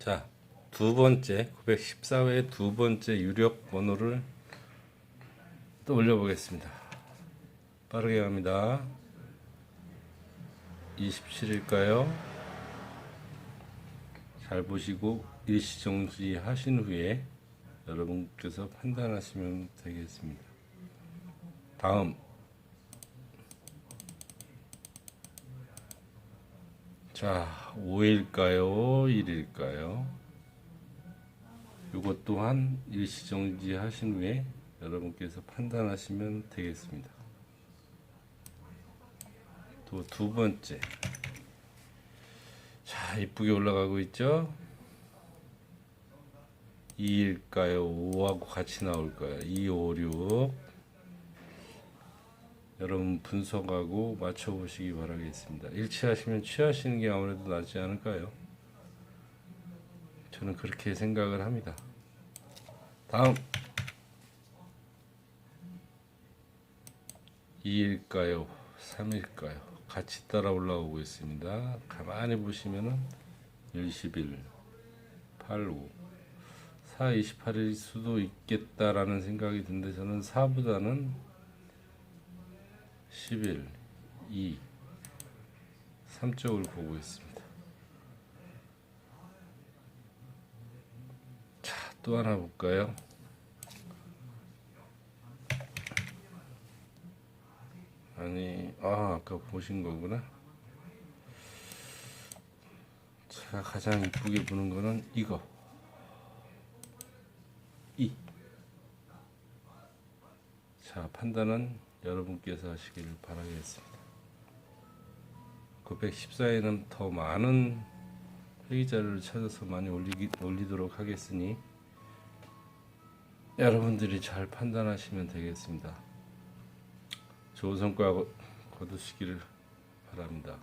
자, 두 번째 914회 두 번째 유력 번호를 또 올려보겠습니다. 빠르게 갑니다. 27일까요? 잘 보시고 일시정지 하신 후에 여러분께서 판단하시면 되겠습니다. 다음 자, 5일까요? 1일까요? 이것 또한 일시정지 하신 후에 여러분께서 판단하시면 되겠습니다. 또 두 번째. 자, 이쁘게 올라가고 있죠? 2일까요? 5하고 같이 나올까요? 2, 5, 6. 여러분 분석하고 맞춰보시기 바라겠습니다. 일치하시면 취하시는 게 아무래도 낫지 않을까요? 저는 그렇게 생각을 합니다. 다음 2일까요? 3일까요? 같이 따라 올라오고 있습니다. 가만히 보시면은 10일, 8, 5, 4, 28일 수도 있겠다라는 생각이 드는데 저는 4보다는 10일, 2, 3쪽을 보고 있습니다. 자, 또 하나 볼까요? 아니, 아, 아까 보신 거구나. 제가 가장 이쁘게 보는 거는 이거. 이. 자, 판단은 여러분께서 하시기를 바라겠습니다. 914에는 더 많은 회의자료를 찾아서 많이 올리기, 올리도록 하겠으니 여러분들이 잘 판단하시면 되겠습니다. 좋은 성과 거- 거두시기를 바랍니다.